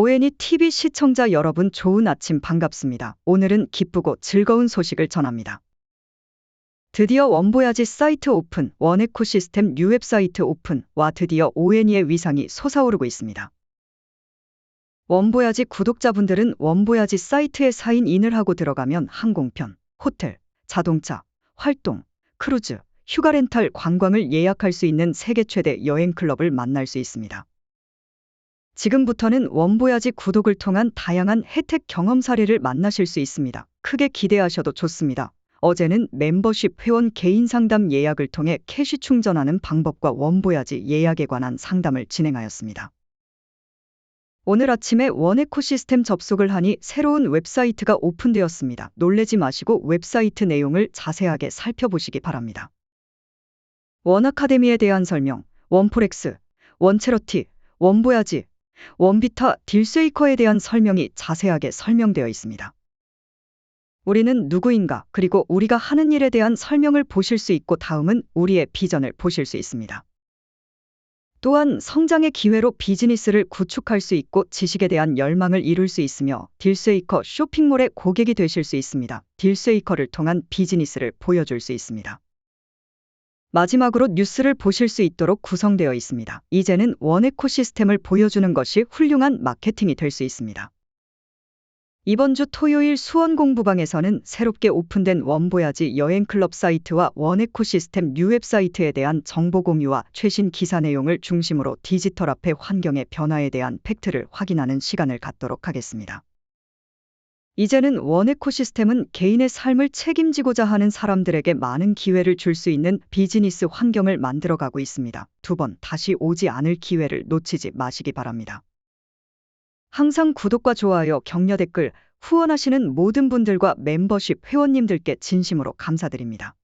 오애니 TV 시청자 여러분 좋은 아침 반갑습니다. 오늘은 기쁘고 즐거운 소식을 전합니다. 드디어 원보야지 사이트 오픈, 원에코 시스템 뉴 웹사이트 오픈와 드디어 오애니의 위상이 솟아오르고 있습니다. 원보야지 구독자분들은 원보야지 사이트에 사인인을 하고 들어가면 항공편, 호텔, 자동차, 활동, 크루즈, 휴가 렌탈 관광을 예약할 수 있는 세계 최대 여행 클럽을 만날 수 있습니다. 지금부터는 원보야지 구독을 통한 다양한 혜택 경험 사례를 만나실 수 있습니다. 크게 기대하셔도 좋습니다. 어제는 멤버십 회원 개인 상담 예약을 통해 캐시 충전하는 방법과 원보야지 예약에 관한 상담을 진행하였습니다. 오늘 아침에 원에코 시스템 접속을 하니 새로운 웹사이트가 오픈되었습니다. 놀래지 마시고 웹사이트 내용을 자세하게 살펴보시기 바랍니다. 원 아카데미에 대한 설명, 원포렉스, 원체러티, 원보야지, 원비타, 딜세이커에 대한 설명이 자세하게 설명되어 있습니다. 우리는 누구인가, 그리고 우리가 하는 일에 대한 설명을 보실 수 있고 다음은 우리의 비전을 보실 수 있습니다. 또한 성장의 기회로 비즈니스를 구축할 수 있고 지식에 대한 열망을 이룰 수 있으며 딜세이커 쇼핑몰의 고객이 되실 수 있습니다. 딜세이커를 통한 비즈니스를 보여줄 수 있습니다. 마지막으로 뉴스를 보실 수 있도록 구성되어 있습니다. 이제는 원에코 시스템을 보여주는 것이 훌륭한 마케팅이 될 수 있습니다. 이번 주 토요일 수원 공부방에서는 새롭게 오픈된 원보야지 여행클럽 사이트와 원에코 시스템 뉴 웹사이트에 대한 정보 공유와 최신 기사 내용을 중심으로 디지털 화폐 환경의 변화에 대한 팩트를 확인하는 시간을 갖도록 하겠습니다. 이제는 원 에코 시스템은 개인의 삶을 책임지고자 하는 사람들에게 많은 기회를 줄 수 있는 비즈니스 환경을 만들어가고 있습니다. 두 번 다시 오지 않을 기회를 놓치지 마시기 바랍니다. 항상 구독과 좋아요, 격려 댓글, 후원하시는 모든 분들과 멤버십 회원님들께 진심으로 감사드립니다.